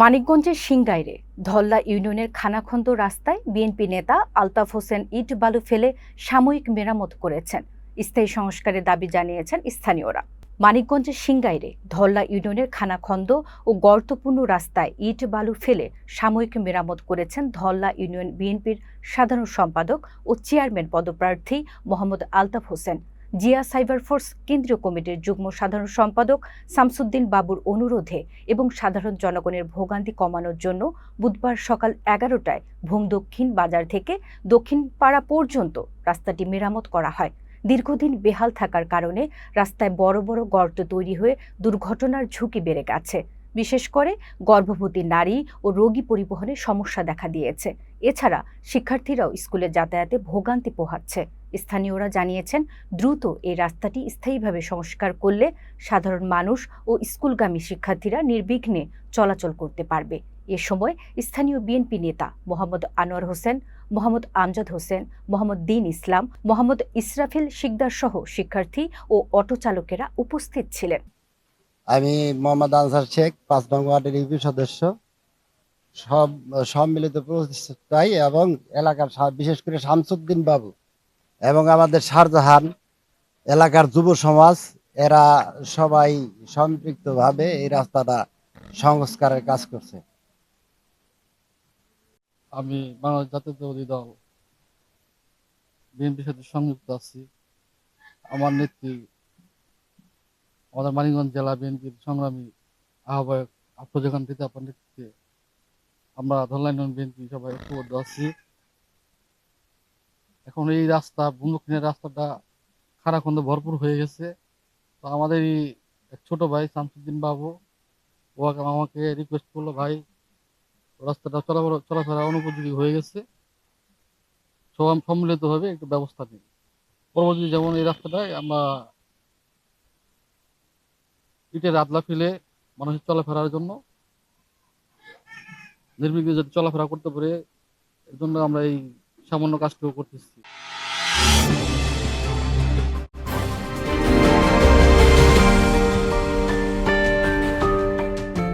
মানিকগঞ্জের সিংগাইরে ধল্লা ইউনিয়নের খানাখন্দ রাস্তায় বিএনপি নেতা আলতাফ হোসেন ইট বালু ফেলে সাময়িক মেরামত করেছেন। স্থায়ী সংস্কারের দাবি জানিয়েছেন স্থানীয়রা। মানিকগঞ্জের সিংগাইরে ধল্লা ইউনিয়নের খানাখন্দ ও গর্তপূর্ণ রাস্তায় ইট বালু ফেলে সাময়িক মেরামত করেছেন ধল্লা ইউনিয়ন বিএনপির সাধারণ সম্পাদক ও চেয়ারম্যান পদপ্রার্থী মোহাম্মদ আলতাফ হোসেন। জিয়া সাইবার ফোর্স কেন্দ্রীয় কমিটির যুগ্ম সাধারণ সম্পাদক শামসুদ্দিন বাবুর অনুরোধে এবং সাধারণ জনগণের ভোগান্তি কমানোর জন্য বুধবার সকাল এগারোটায় ভূম দক্ষিণ বাজার থেকে দক্ষিণ পাড়া পর্যন্ত রাস্তাটি মেরামত করা হয়। দীর্ঘদিন বেহাল থাকার কারণে রাস্তায় বড় বড় গর্ত তৈরি হয়ে দুর্ঘটনার ঝুঁকি বেড়ে গেছে। বিশেষ করে গর্ভবতী নারী ও রোগী পরিবহনে সমস্যা দেখা দিয়েছে। এছাড়া শিক্ষার্থীরাও স্কুলে যাতায়াতে ভোগান্তি পোহাচ্ছে। স্থানীয়রা জানিয়েছেন, দ্রুত এই রাস্তাটি স্থায়ীভাবে সংস্কার করলে সাধারণ মানুষ ও স্কুলগামী শিক্ষার্থীরা নির্বিঘ্নে চলাচল করতে পারবে। এ সময় স্থানীয় বিএনপি নেতা মোহাম্মদ আনোয়ার হোসেন, মোহাম্মদ আমজাদ হোসেন, মোহাম্মদ দিন ইসলাম, মোহাম্মদ ইসরাফিল শিকদার সহ শিক্ষার্থী ও অটো চালকেরা উপস্থিত ছিলেন। আমি মোহাম্মদ আনসার শেখ, পাঁচ নং ওয়ার্ডের ইউপি সদস্য। সব সম্মিলিত প্রচেষ্টায় এবং এলাকার বিশেষ করে শামসুদ্দিন বাবু এবং আমাদের শাহজাহান এলাকার যুব সমাজ, এরা সবাই সম্পৃক্তভাবে এই রাস্তাটা সংস্কারের কাজ করছে। আমি বাংলাদেশ জাতীয়তাবাদী দল বিএনপির সাথে সংযুক্ত আছি। আমার নেত্রী আমাদের মানিকগঞ্জ জেলা বিএনপির সংগ্রামী আহ্বায়ক আফরোজাখান তিতাপার নেতৃত্বে আমরা ধরলাইন বিএনপি সবাই ঐক্যবদ্ধ আছি। এখন এই রাস্তা বন্ধুক্ষণের রাস্তাটা খারাখন্দ ভরপুর হয়ে গেছে। তো আমাদের এক ছোট ভাই শামসুদ্দিন বাবু, ও আমাকে রিকোয়েস্ট করল, ভাই, রাস্তাটা চলাফেরা চলাফেরা অনুপযোগী হয়ে গেছে। সব সম্মিলিতভাবে একটু ব্যবস্থা নিই পরবর্তী যেমন এই রাস্তাটায় আমরা ইটের আদলা ফেলে মানুষের চলাফেরার জন্য। নির্বিঘ্নে যদি চলাফেরা করতে পারে, এর জন্য আমরা এই সামান্য কাজটুকু করতেছি।